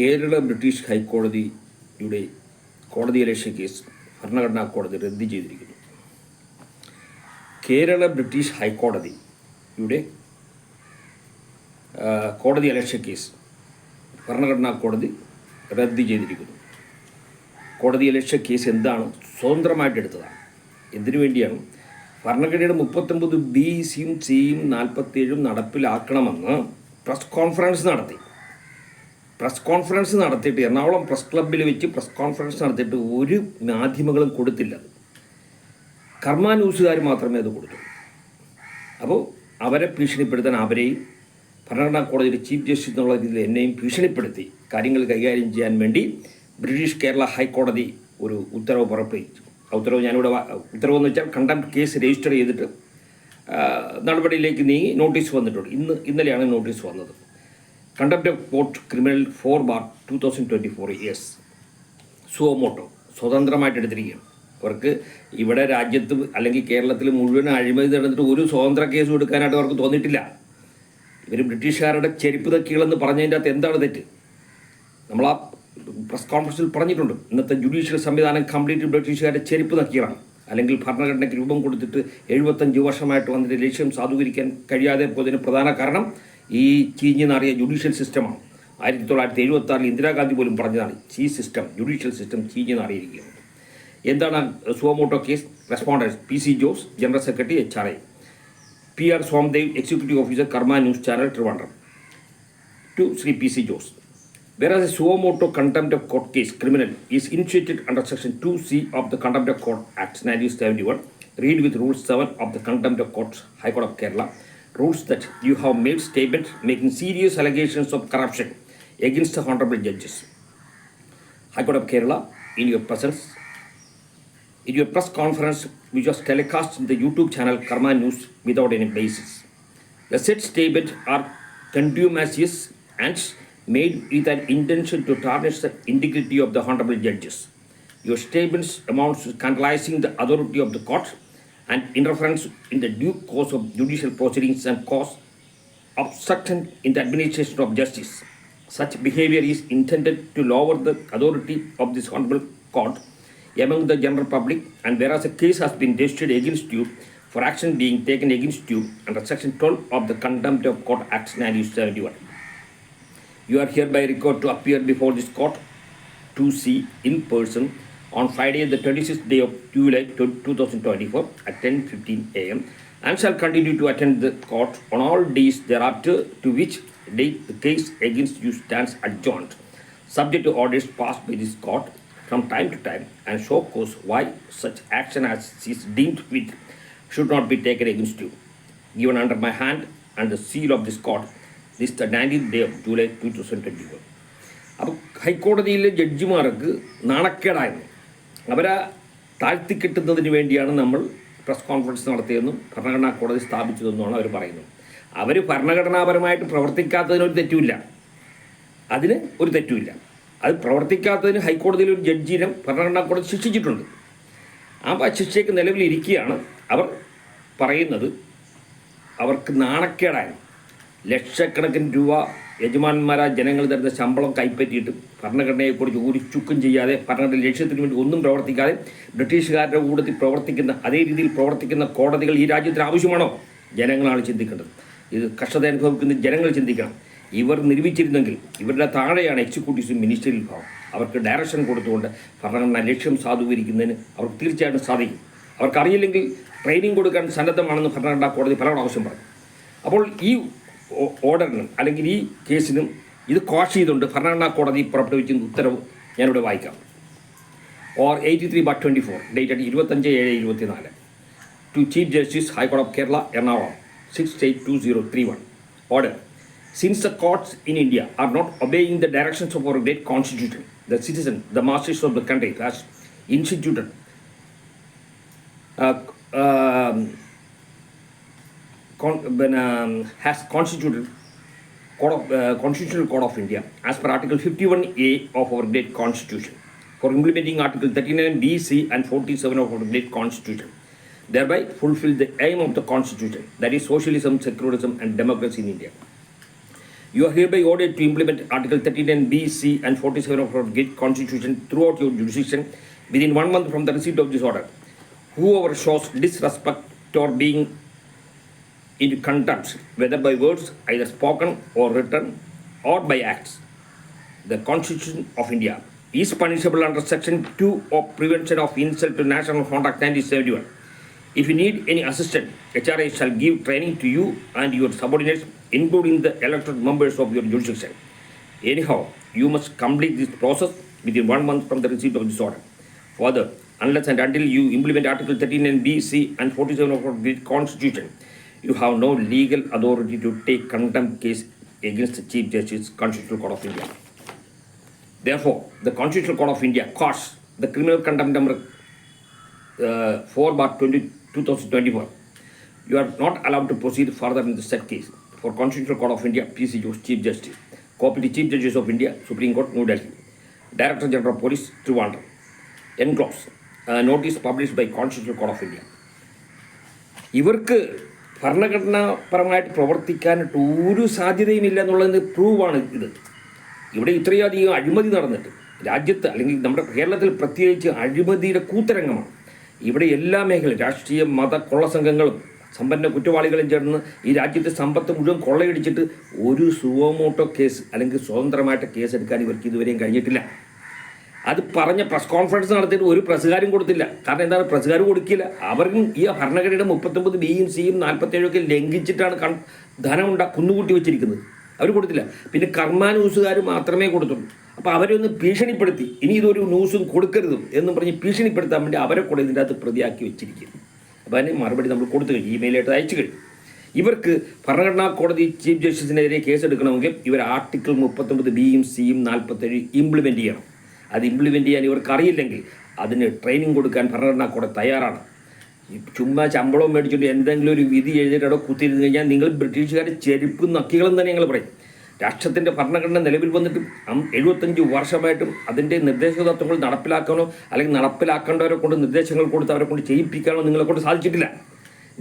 Kerala British ഹൈക്കോടതിയുടെ കോടതി അലക്ഷ്യ case ഭരണഘടനാ കോടതി റദ്ദ് ചെയ്തിരിക്കുന്നു. കേരള ബ്രിട്ടീഷ് ഹൈക്കോടതിയുടെ കോടതി അലക്ഷ്യ കേസ് ഭരണഘടനാ കോടതി റദ്ദ് ചെയ്തിരിക്കുന്നു. കോടതി അലക്ഷ്യ കേസ് എന്താണ് സ്വതന്ത്രമായിട്ട് എടുത്തതാണ്. എന്തിനു വേണ്ടിയാണ്? ഭരണഘടനയുടെ മുപ്പത്തൊമ്പത് ബി സിയും സിയും നാൽപ്പത്തേഴും നടപ്പിലാക്കണമെന്ന് പ്രസ് കോൺഫറൻസ് നടത്തി. പ്രസ് കോൺഫറൻസ് നടത്തിയിട്ട് എറണാകുളം പ്രസ് ക്ലബ്ബിൽ വെച്ച് പ്രസ് കോൺഫറൻസ് നടത്തിയിട്ട് ഒരു മാധ്യമങ്ങളും കൊടുത്തില്ല. കർമ്മ ന്യൂസുകാർ മാത്രമേ അത് കൊടുത്തു. അപ്പോൾ അവരെ ഭീഷണിപ്പെടുത്താൻ അവരെയും ഭരണഘടനാ കോടതിയുടെ ചീഫ് ജസ്റ്റിസ് എന്നുള്ള രീതിയിൽ എന്നെയും ഭീഷണിപ്പെടുത്തി. കാര്യങ്ങൾ കൈകാര്യം ചെയ്യാൻ വേണ്ടി ബ്രിട്ടീഷ് കേരള ഹൈക്കോടതി ഒരു ഉത്തരവ് പുറപ്പെടുവിച്ചു. ആ ഉത്തരവ് ഞാനിവിടെ ഉത്തരവ് ഉത്തരവെന്ന് വെച്ചാൽ കണ്ടംപ്റ്റ് കേസ് രജിസ്റ്റർ ചെയ്തിട്ട് നടപടിയിലേക്ക് നീങ്ങി നോട്ടീസ് വന്നിട്ടുണ്ട്. ഇന്ന് ഇന്നലെയാണ് നോട്ടീസ് വന്നത്. Contempt of court criminal four bar two thousand twenty four years suo motu സ്വതന്ത്രമായിട്ട് എടുത്തിരിക്കുകയാണ്. അവർക്ക് ഇവിടെ രാജ്യത്ത് അല്ലെങ്കിൽ കേരളത്തിൽ മുഴുവൻ അഴിമതി നടന്നിട്ട് ഒരു സ്വതന്ത്ര കേസ് എടുക്കാനായിട്ട് അവർക്ക് തോന്നിയിട്ടില്ല. ഇവർ ബ്രിട്ടീഷുകാരുടെ ചെരുപ്പ് തക്കികളെന്ന് പറഞ്ഞതിന്റെ അകത്ത് എന്താണ് തെറ്റ്? നമ്മൾ ആ പ്രസ് കോൺഫറൻസിൽ പറഞ്ഞിട്ടുണ്ട്. ഇന്നത്തെ ജുഡീഷ്യൽ സംവിധാനം കംപ്ലീറ്റ് ബ്രിട്ടീഷുകാരുടെ ചെരുപ്പ് തക്കികളാണ് അല്ലെങ്കിൽ ഭരണഘടനയ്ക്ക് രൂപം കൊടുത്തിട്ട് എഴുപത്തഞ്ച് വർഷമായിട്ട് വന്നിട്ട് ലക്ഷ്യം സാധൂകരിക്കാൻ കഴിയാതെ പോയതിന് പ്രധാന കാരണം ഈ ചീഞ്ഞ് നാറിയ ജുഡീഷ്യൽ സിസ്റ്റമാണ് ആയിരത്തി തൊള്ളായിരത്തി എഴുപത്തി ആറിൽ ഇന്ദിരാഗാന്ധി പോലും പറഞ്ഞതാണ് ഈ സിസ്റ്റം ജുഡീഷ്യൽ സിസ്റ്റം ചീഞ്ഞ് നാറിയിരിക്കുന്നത് എന്താണ് suo motu case respondents P C Jose general secretary H R I P R Somdev executive officer Karma news channel Trivandrum to Sri P.C. Jose. Whereas a suo moto contempt of court case criminal is initiated under section 2C of the Contempt of Court Act 1971, read with rule 7 of the Contempt of Court High Court of Kerala, rules that you have made statements making serious allegations of corruption against the honorable judges. High Court of Kerala, in your presence, in your press conference, which was telecast in the YouTube channel Karma News without any basis. The said statement are contumacious and made with an intention to tarnish the integrity of the honorable judges. Your statements amounts to scandalizing the authority of the court and interference in the due course of judicial proceedings and cause obstruction in the administration of justice. Such behavior is intended to lower the authority of this honorable court among the general public, and whereas a case has been registered against you for action being taken against you under Section 12 of the Contempt of Court Act 1971. You are hereby required to appear before this court to see in person on Friday, the 26th day of July 2024 at 10:15 a.m. and shall continue to attend the court on all days thereafter, to which date the case against you stands adjourned, subject to orders passed by this court from time to time, and show cause why such action as is deemed fit should not be taken against you. Given under my hand and the seal of this court, this the 19th day of July 2024. അപ്പോൾ ഹൈക്കോടതിയിലെ ജഡ്ജിമാർക്ക് നാണക്കേടായിരുന്നു അവരെ താഴ്ത്തിക്കെട്ടുന്നതിന് വേണ്ടിയാണ് നമ്മൾ press conference നടത്തിയതെന്നും ഭരണഘടനാ കോടതി സ്ഥാപിച്ചതെന്നുമാണ് അവർ പറയുന്നത്. അവർ ഭരണഘടനാപരമായിട്ട് പ്രവർത്തിക്കാത്തതിനൊരു തെറ്റുമില്ല. അതിന് ഒരു തെറ്റുമില്ല. അത് പ്രവർത്തിക്കാത്തതിന് ഹൈക്കോടതിയിൽ ഒരു ജഡ്ജിനെ ഭരണഘടനാ കോടതി ശിക്ഷിച്ചിട്ടുണ്ട്. ആ ശിക്ഷയ്ക്ക് നിലവിലിരിക്കുകയാണ് അവർ പറയുന്നത്. അവർക്ക് നാണക്കേടായി. ലക്ഷക്കണക്കിന് രൂപ യജമാനന്മാരായ ജനങ്ങൾ തരുന്ന ശമ്പളം കൈപ്പറ്റിയിട്ട് ഭരണഘടനയെക്കുറിച്ച് ഒരു ചുക്കും ചെയ്യാതെ ഭരണഘടന ലക്ഷ്യത്തിന് വേണ്ടി ഒന്നും പ്രവർത്തിക്കാതെ ബ്രിട്ടീഷുകാരുടെ കൂട്ടത്തിൽ പ്രവർത്തിക്കുന്ന അതേ രീതിയിൽ പ്രവർത്തിക്കുന്ന കോടതികൾ ഈ രാജ്യത്തിന് ആവശ്യമാണോ? ജനങ്ങളാണ് ചിന്തിക്കേണ്ടത്. ഇത് കഷ്ടത അനുഭവിക്കുന്ന ജനങ്ങൾ ചിന്തിക്കണം. ഇവർ നിർമ്മിച്ചിരുന്നെങ്കിൽ ഇവരുടെ താഴെയാണ് എക്സിക്യൂട്ടീവ്സും മിനിസ്റ്ററിൽ വിഭാഗം അവർക്ക് ഡയറക്ഷൻ കൊടുത്തുകൊണ്ട് ഭരണഘടന ലക്ഷ്യം സാധൂകരിക്കുന്നതിന് അവർക്ക് തീർച്ചയായിട്ടും സാധിക്കും. അവർക്കറിയില്ലെങ്കിൽ ട്രെയിനിങ് കൊടുക്കാൻ സന്നദ്ധമാണെന്ന് ഭരണഘടനാ കോടതി പല ആവശ്യം പറഞ്ഞു. അപ്പോൾ ഈ ഓർഡറിനും അല്ലെങ്കിൽ ഈ കേസിനും ഇത് ക്വാഷ് ചെയ്തുകൊണ്ട് ഭരണഘടനാ കോടതി പുറപ്പെടുവിക്കുന്ന ഉത്തരവ് ഞാനിവിടെ വായിക്കാം or eighty three but twenty four dated ഇരുപത്തഞ്ച് ഏഴ് ഇരുപത്തിനാല് to Chief Justice High Court of Kerala, Ernakulam, 6823031. Order. Since the courts in India are not obeying the directions of our great constitution, the citizen, the masters of the country, has instituted, uh, um, con- um, has constituted of, uh, Constitutional Code of India as per Article 51A of our great constitution for implementing Article 39B, C and 47 of our great constitution thereby fulfill the aim of the constitution that is socialism secularism and democracy in india You are hereby ordered to implement Article 39 B, C, and 47 of our Great Constitution throughout your jurisdiction within one month from the receipt of this order. Whoever shows disrespect or being into contempt, whether by words, either spoken or written, or by acts, the Constitution of India is punishable under Section 2 of Prevention of Insult to National Conduct 1971. If you need any assistance, HRA shall give training to you and your subordinates, including the elected members of your jurisdiction. Anyhow, you must complete this process within one month from the receipt of this order. Further, unless and until you implement Article 13 and B, C, and 47 of the Constitution, you have no legal authority to take contempt case against the Chief Justice, Constitutional Court of India. Therefore, the Constitutional Court of India quashed the criminal contempt number uh, 4 bar 20, 2024. You are not allowed to proceed further in the said case. For Constitutional Court of India, PC Josh, Chief Justice. Copy to Chief Justice of India, Supreme Court, New Delhi. Director General of Police, Trivandrum. Enclosed. Uh, notice published by Constitutional Court of India. ഇവർക്ക് ഭരണഘടനാപരമായിട്ട് പ്രവർത്തിക്കാനായിട്ട് ഒരു സാധ്യതയുമില്ല എന്നുള്ളതിന് പ്രൂവാണ് ഇത്. ഇവിടെ ഇത്രയധികം അഴിമതി നടന്നിട്ട് രാജ്യത്ത് അല്ലെങ്കിൽ നമ്മുടെ കേരളത്തിൽ പ്രത്യേകിച്ച് അഴിമതിയുടെ കൂത്തരംഗമാണ്. ഇവിടെ എല്ലാ മേഖലയും രാഷ്ട്രീയ മത കൊള്ളസംഘങ്ങളും സമ്പന്ന കുറ്റവാളികളും ചേർന്ന് ഈ രാജ്യത്തെ സമ്പത്ത് മുഴുവൻ കൊള്ളയടിച്ചിട്ട് ഒരു സുവമോട്ടോ കേസ് അല്ലെങ്കിൽ സ്വതന്ത്രമായിട്ട് കേസ് എടുക്കാൻ ഇവർക്ക് ഇതുവരെയും കഴിഞ്ഞിട്ടില്ല. അത് പറഞ്ഞ പ്രസ് കോൺഫറൻസ് നടത്തിയിട്ട് ഒരു പ്രസ്സുകാരും കൊടുത്തില്ല. കാരണം എന്താണ്? പ്രസ്സുകാർ കൊടുക്കില്ല. അവർക്കും ഈ ഭരണഘടനയുടെ മുപ്പത്തൊമ്പത് ബിയും സിയും നാൽപ്പത്തേഴൊക്കെ ലംഘിച്ചിട്ടാണ് കൺ ധനം ഉണ്ടാ കുന്നുകൂട്ടി വെച്ചിരിക്കുന്നത്. അവർ കൊടുത്തില്ല. പിന്നെ കർമ്മ ന്യൂസുകാർ മാത്രമേ കൊടുത്തുള്ളൂ. അപ്പോൾ അവരെ ഒന്ന് ഭീഷണിപ്പെടുത്തി. ഇനി ഇതൊരു ന്യൂസും കൊടുക്കരുത് എന്നും പറഞ്ഞ് ഭീഷണിപ്പെടുത്താൻ വേണ്ടി അവരെ കൂടെ ഇതിന്റെ അകത്ത് പ്രതിയാക്കി വെച്ചിരിക്കുന്നു. അപ്പോൾ അതിന് മറുപടി നമ്മൾ കൊടുത്തു കഴിഞ്ഞു. ഇമെയിലായിട്ട് അയച്ചു കഴിഞ്ഞു. ഇവർക്ക് ഭരണഘടനാ കോടതി ചീഫ് ജസ്റ്റിസിനെതിരെ കേസെടുക്കണമെങ്കിൽ ഇവർ ആർട്ടിക്കിൾ മുപ്പത്തൊമ്പത് ബിയും സിയും നാൽപ്പത്തേഴ് ഇംപ്ലിമെന്റ് ചെയ്യണം. അത് ഇംപ്ലിമെന്റ് ചെയ്യാൻ ഇവർക്ക് അറിയില്ലെങ്കിൽ അതിന് ട്രെയിനിങ് കൊടുക്കാൻ ഭരണഘടന കൂടെ തയ്യാറാണ്. ചുമ്മാ ശമ്പളം മേടിച്ചിട്ട് എന്തെങ്കിലും ഒരു വിധി എഴുതിയിട്ട് അവിടെ കുത്തിയിരുന്നു കഴിഞ്ഞാൽ നിങ്ങൾ ബ്രിട്ടീഷുകാരെ ചെരുപ്പ് നക്കികളും തന്നെ ഞങ്ങൾ പറയും. രാഷ്ട്രത്തിന്റെ ഭരണഘടന നിലവിൽ വന്നിട്ടും എഴുപത്തഞ്ച് വർഷമായിട്ടും അതിന്റെ നിർദ്ദേശതത്വങ്ങൾ നടപ്പിലാക്കാനോ അല്ലെങ്കിൽ നടപ്പിലാക്കേണ്ടവരെ കൊണ്ട് നിർദ്ദേശങ്ങൾ കൊടുത്ത് അവരെ കൊണ്ട് ചെയ്യിപ്പിക്കാനോ നിങ്ങളെ കൊണ്ട് സാധിച്ചിട്ടില്ല.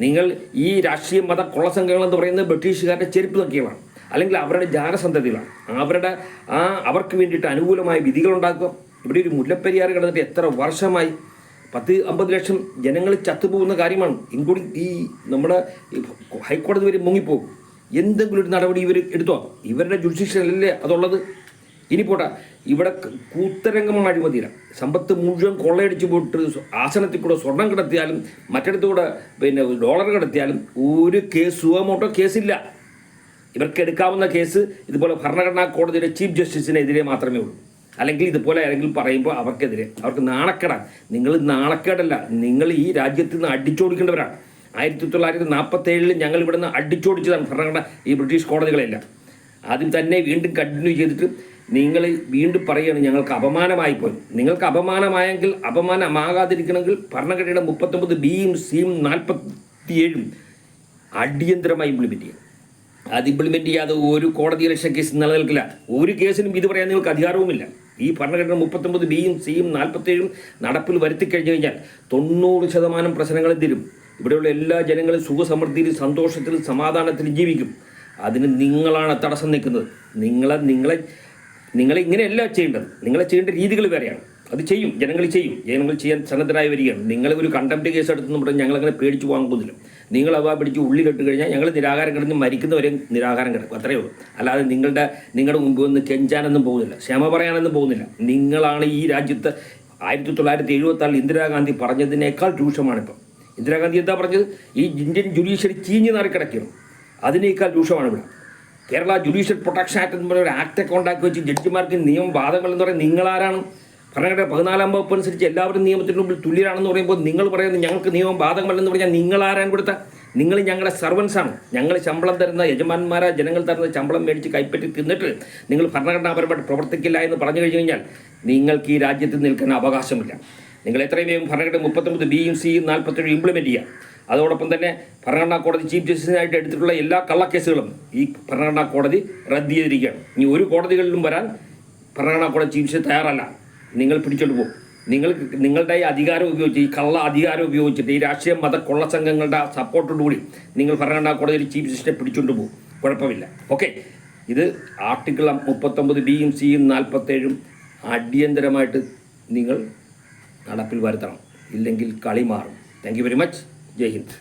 നിങ്ങൾ ഈ രാഷ്ട്രീയ മത കൊള്ളസംഘങ്ങൾ എന്ന് പറയുന്നത് ബ്രിട്ടീഷുകാരുടെ ചെരുപ്പ് നക്കികളാണ് അല്ലെങ്കിൽ അവരുടെ ജാരസന്തതികളാണ് അവരുടെ ആ അവർക്ക് വേണ്ടിയിട്ട് അനുകൂലമായ വിധികൾ ഉണ്ടാക്കുക ഇവിടെ ഒരു മുല്ലപ്പെരിയാർ കിടന്നിട്ട് എത്ര വർഷമായി? പത്ത് അമ്പത് ലക്ഷം ജനങ്ങൾ ചത്തുപോകുന്ന കാര്യമാണ്. ഇൻക്ലൂഡിങ് ഈ നമ്മുടെ ഹൈക്കോടതി വരെ മുങ്ങിപ്പോകും. എന്തെങ്കിലും ഒരു നടപടി ഇവർ എടുത്തോ? ഇവരുടെ ജുഡീഷ്യലല്ലേ അതുള്ളത്? ഇനി പോട്ടെ. ഇവിടെ കൂത്തരംഗം അഴിമതിയില്ല സമ്പത്ത് മുഴുവൻ കൊള്ളയടിച്ചു പോയിട്ട് ആസനത്തിൽ കൂടെ സ്വർണം കിടത്തിയാലും മറ്റിടത്ത് കൂടെ പിന്നെ ഡോളർ കിടത്തിയാലും ഒരു കേസ് സുഖമോട്ടോ കേസില്ല. ഇവർക്ക് എടുക്കാവുന്ന കേസ് ഇതുപോലെ ഭരണഘടനാ കോടതിയുടെ ചീഫ് ജസ്റ്റിസിനെതിരെ മാത്രമേ ഉള്ളൂ. അല്ലെങ്കിൽ ഇതുപോലെ ആരെങ്കിലും പറയുമ്പോൾ അവർക്കെതിരെ. അവർക്ക് നാണക്കേടാണ് നിങ്ങൾ നാണക്കേടല്ല. നിങ്ങൾ ഈ രാജ്യത്ത് നിന്ന് അടിച്ചോടിക്കേണ്ടവരാണ്. ആയിരത്തി തൊള്ളായിരത്തി നാൽപ്പത്തേഴിൽ ഞങ്ങൾ ഇവിടുന്ന് അടിച്ചോടിച്ചതാണ് ഭരണഘടന ഈ ബ്രിട്ടീഷ് കോടതികളെല്ലാം. ആദ്യം തന്നെ വീണ്ടും കണ്ടിന്യൂ ചെയ്തിട്ട് നിങ്ങൾ വീണ്ടും പറയുകയാണ് ഞങ്ങൾക്ക് അപമാനമായി പോയി. നിങ്ങൾക്ക് അപമാനമായെങ്കിൽ അപമാനമാകാതിരിക്കണമെങ്കിൽ ഭരണഘടനയുടെ മുപ്പത്തൊമ്പത് ബിയും സിയും നാൽപ്പത്തിയേഴും അടിയന്തരമായി ഇംപ്ലിമെന്റ് ചെയ്യും അത് ഇംപ്ലിമെന്റ് ചെയ്യാതെ ഒരു കോടതി ഇലക്ഷൻ കേസ് നിലനിൽക്കില്ല. ഒരു കേസിനും ഇത് പറയാൻ നിങ്ങൾക്ക് അധികാരവുമില്ല. ഈ ഭരണഘടന മുപ്പത്തൊമ്പത് ബിയും സിയും നാൽപ്പത്തേഴും നടപ്പിൽ വരുത്തി കഴിഞ്ഞു കഴിഞ്ഞാൽ തൊണ്ണൂറ് ശതമാനം പ്രശ്നങ്ങൾ തരും. ഇവിടെയുള്ള എല്ലാ ജനങ്ങളും സുഖസമൃദ്ധിയിലും സന്തോഷത്തിലും സമാധാനത്തിലും ജീവിക്കും. അതിന് നിങ്ങളാണ് തടസ്സം നിൽക്കുന്നത്. നിങ്ങളെ നിങ്ങളെ നിങ്ങളെ ഇങ്ങനെയല്ല ചെയ്യേണ്ടത്. നിങ്ങളെ ചെയ്യേണ്ട രീതികൾ വേറെയാണ്. അത് ചെയ്യും. ജനങ്ങൾ ചെയ്യും. ജനങ്ങൾ ചെയ്യാൻ സന്നദ്ധരായി വരികയാണ്. നിങ്ങൾ ഒരു കണ്ടംപ്റ്റ് കേസ് എടുത്തെന്ന് പറഞ്ഞാൽ ഞങ്ങളങ്ങനെ പേടിച്ച് പോകാൻ പോകുന്നില്ല. നിങ്ങൾ അവ പിടിച്ച് ഉള്ളിലിട്ട് കഴിഞ്ഞാൽ ഞങ്ങൾ നിരാകാരം കിടന്ന് മരിക്കുന്നവരെയും നിരാകാരം കിടക്കും. അത്രയേ ഉള്ളൂ. അല്ലാതെ നിങ്ങളുടെ നിങ്ങളുടെ മുമ്പ് വന്ന് കെഞ്ചാനൊന്നും പോകുന്നില്ല. ക്ഷമ പറയാനൊന്നും പോകുന്നില്ല. നിങ്ങളാണ് ഈ രാജ്യത്ത് ആയിരത്തി തൊള്ളായിരത്തി എഴുപത്തി ആറിൽ ഇന്ദിരാഗാന്ധി പറഞ്ഞതിനേക്കാൾ രൂക്ഷമാണിപ്പം. ഇന്ദിരാഗാന്ധി എന്താ പറഞ്ഞത്? ഈ ഇന്ത്യൻ ജുഡീഷ്യറി ചീഞ്ഞ് കിടക്കുന്നു അതിനേക്കാൾ രൂക്ഷമാണ് ഇവിടെ. കേരള ജുഡീഷ്യൽ പ്രൊട്ടക്ഷൻ ആക്ട് എന്ന് പറയുന്ന ഒരു ആക്ട് ഒക്കെ ഉണ്ടാക്കി വെച്ച് ജഡ്ജിമാർക്ക് നിയമവാദങ്ങൾ എന്ന് പറയുന്നത് നിങ്ങളാരാണ്? ഭരണഘടന പതിനാലാം വകുപ്പ് അനുസരിച്ച് എല്ലാവരും നിയമത്തിന് മുമ്പിൽ തുല്യരാണെന്ന് പറയുമ്പോൾ നിങ്ങൾ പറയുന്നത് ഞങ്ങൾക്ക് നിയമം ബാധകമല്ലെന്ന് പറഞ്ഞാൽ നിങ്ങൾ ആരാൻ കൊടുത്ത? നിങ്ങൾ ഞങ്ങളുടെ സർവൻസാണ് ഞങ്ങൾ ശമ്പളം തരുന്ന യജമാന്മാരാ ജനങ്ങൾ തരുന്ന ശമ്പളം മേടിച്ച് കൈപ്പറ്റി തിന്നിട്ട് നിങ്ങൾ ഭരണഘടനാപരമായിട്ട് പ്രവർത്തിക്കില്ല എന്ന് പറഞ്ഞു കഴിഞ്ഞു കഴിഞ്ഞാൽ നിങ്ങൾക്ക് ഈ രാജ്യത്ത് നിൽക്കാൻ അവകാശമില്ല. നിങ്ങൾ എത്രയും വേഗം ഭരണഘടന മുപ്പത്തൊമ്പത് ബിയും സിയും നാൽപ്പത്തേഴ് ഇംപ്ലിമെന്റ് ചെയ്യുക. അതോടൊപ്പം തന്നെ ഭരണഘടനാ കോടതി ചീഫ് ജസ്റ്റിസിനായിട്ട് എടുത്തിട്ടുള്ള എല്ലാ കള്ളക്കേസുകളും ഈ ഭരണഘടനാ കോടതി റദ്ദ് ചെയ്തിരിക്കുകയാണ്. ഇനി ഒരു കോടതികളിലും വരാൻ ഭരണഘടനാ കോടതി ചീഫ് ജസ്റ്റിസ് തയ്യാറല്ല. നിങ്ങൾ പിടിച്ചോണ്ട് പോകും നിങ്ങൾ നിങ്ങളുടെ ഈ അധികാരം ഉപയോഗിച്ച് ഈ കള്ള അധികാരം ഉപയോഗിച്ചിട്ട് ഈ രാഷ്ട്രീയ മത കൊള്ള സംഘങ്ങളുടെ സപ്പോർട്ടോടുകൂടി നിങ്ങൾ ഭരണഘടനാ കോടതിയിൽ ചീഫ് ജസ്റ്റിനെ പിടിച്ചുകൊണ്ട് പോകും കുഴപ്പമില്ല. ഓക്കെ ഇത് ആർട്ടിക്കിൾ മുപ്പത്തൊമ്പത് ബിയും സിയും നാൽപ്പത്തേഴും അടിയന്തരമായിട്ട് നിങ്ങൾ നടപ്പിൽ വരുത്തണം. ഇല്ലെങ്കിൽ കളി മാറും. Thank you very much Jai Hind.